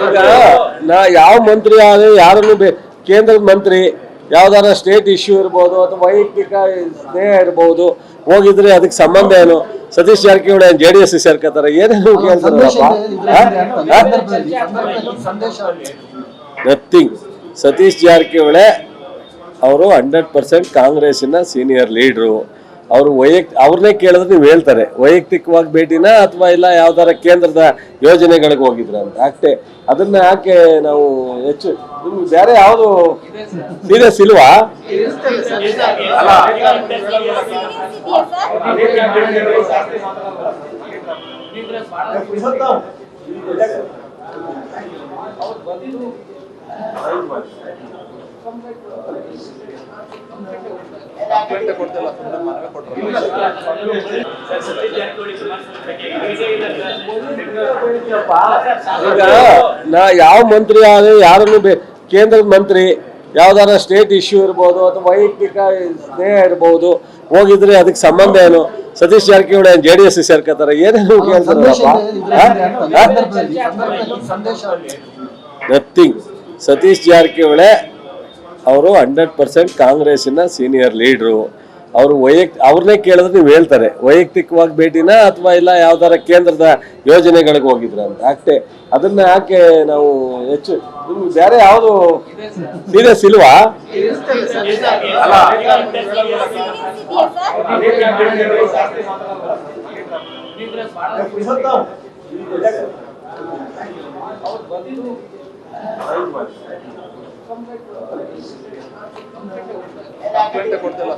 ಈಗ ನಾ ಯಾವ ಮಂತ್ರಿ ಆದ್ರೆ ಯಾರನ್ನು ಕೇಂದ್ರದ ಮಂತ್ರಿ ಯಾವ್ದಾರ ಸ್ಟೇಟ್ ಇಶ್ಯೂ ಇರ್ಬೋದು ಅಥವಾ ವೈಯಕ್ತಿಕ ಸ್ನೇಹ ಇರ್ಬೋದು ಹೋಗಿದ್ರೆ ಅದಕ್ಕೆ ಸಂಬಂಧ ಏನು? Satish Jarkiholi J D S ಸೇರ್ಕೋತಾರೆ ಏನೇನು ನಥಿಂಗ್ ಸತೀಶ್ ಜಾರಕಿಹೊಳಿ ಅವರು ಹಂಡ್ರೆಡ್ ಪರ್ಸೆಂಟ್ ಕಾಂಗ್ರೆಸ್ಸಿನ ಸೀನಿಯರ್ ಲೀಡ್ರು ಅವರು ವೈಯಕ್ತಿ ಅವ್ರನ್ನೇ ಕೇಳಿದ್ರೆ ನೀವು ಹೇಳ್ತಾರೆ. ವೈಯಕ್ತಿಕವಾಗಿ ಭೇಟಿನ ಅಥವಾ ಇಲ್ಲ ಯಾವ್ದಾರ ಕೇಂದ್ರದ ಯೋಜನೆಗಳಿಗೆ ಹೋಗಿದ್ರ ಅಂತ. ಅಷ್ಟೇ. ಅದನ್ನ ಯಾಕೆ ನಾವು ಹೆಚ್ಚು ನಿಮ್ಗೆ ಬೇರೆ ಯಾವುದು ಸೀರಿಯಸ್ ಇಲ್ವಾ? ಸರ್ ಈಗ ನಾ ಯಾವ ಮಂತ್ರಿ ಆದ್ರೆ ಯಾರನ್ನು ಕೇಂದ್ರದ ಮಂತ್ರಿ ಯಾವ್ದಾರ ಸ್ಟೇಟ್ ಇಶ್ಯೂ ಇರ್ಬೋದು ಅಥವಾ ವೈಯಕ್ತಿಕ ಸ್ನೇಹ ಇರ್ಬೋದು ಹೋಗಿದ್ರೆ ಅದಕ್ಕೆ ಸಂಬಂಧ ಏನು? Satish Jarkiholi J D S ಸೇರ್ಕೋತಾರೆ ಏನೇನು ನಥಿಂಗ್ ಸತೀಶ್ ಜಾರಕಿಹೊಳೆ ಅವರು ಹಂಡ್ರೆಡ್ ಪರ್ಸೆಂಟ್ ಕಾಂಗ್ರೆಸ್ಸಿನ ಸೀನಿಯರ್ ಲೀಡ್ರು. ಅವರು ವೈಯಕ್ತಿ ಅವ್ರನ್ನೇ ಕೇಳಿದ್ರೆ ನೀವು ಹೇಳ್ತಾರೆ, ವೈಯಕ್ತಿಕವಾಗಿ ಭೇಟಿನ ಅಥವಾ ಇಲ್ಲ ಯಾವ್ದಾರ ಕೇಂದ್ರದ ಯೋಜನೆಗಳಿಗೆ ಹೋಗಿದ್ರ ಅಂತ. ಅಷ್ಟೇ ಅದನ್ನ ಯಾಕೆ ನಾವು ಹೆಚ್ಚು, ನಿಮ್ಗೆ ಬೇರೆ ಯಾವುದು ಸೀರಿಯಸ್ ಇಲ್ವಾ ಕೊಡ್ತಿಲ್ಲ